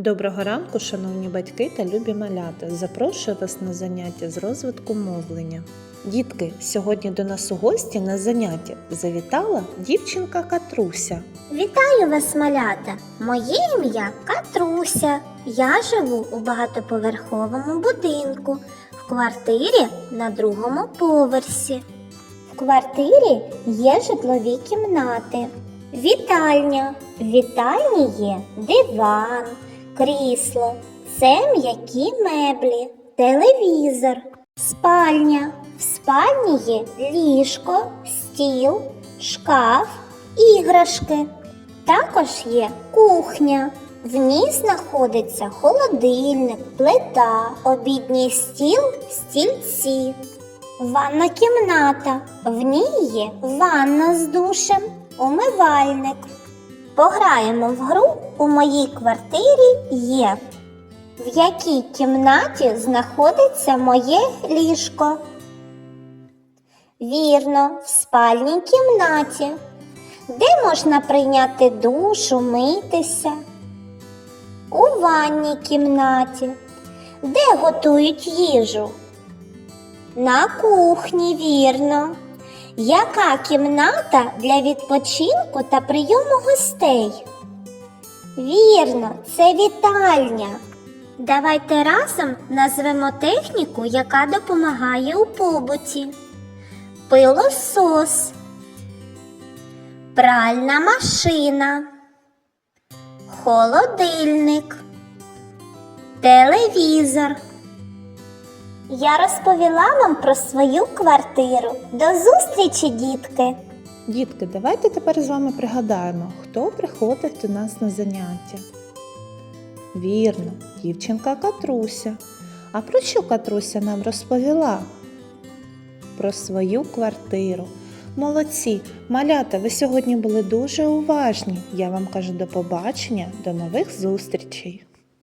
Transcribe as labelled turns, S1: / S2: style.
S1: Доброго ранку, шановні батьки та любі малята. Запрошую вас на заняття з розвитку мовлення. Дітки, сьогодні до нас у гості на заняття завітала дівчинка Катруся.
S2: Вітаю вас, малята! Моє ім'я Катруся. Я живу у багатоповерховому будинку в квартирі на другому поверсі. В квартирі є житлові кімнати, вітальня. В вітальні є диван, крісло, це м'які меблі, телевізор, спальня. В спальні є ліжко, стіл, шкаф, іграшки. Також є кухня. В ній знаходиться холодильник, плита, обідній стіл, стільці. Ванна кімната. В ній є ванна з душем, умивальник. Пограємо в гру у моїй квартирі є. В якій кімнаті знаходиться моє ліжко? Вірно, в спальній кімнаті. Де можна прийняти душ, умитися? У ванній кімнаті. Де готують їжу? На кухні, вірно. Яка кімната для відпочинку та прийому гостей? Вірно, це вітальня. Давайте разом назвемо техніку, яка допомагає у побуті. Пилосос пральна машина, холодильник, телевізор. Я розповіла вам про свою квартиру. До зустрічі, дітки!
S1: Дітки, давайте тепер з вами пригадаємо, хто приходив до нас на заняття. Вірно, дівчинка Катруся. А про що Катруся нам розповіла? Про свою квартиру. Молодці, малята, ви сьогодні були дуже уважні. Я вам кажу до побачення, до нових зустрічей.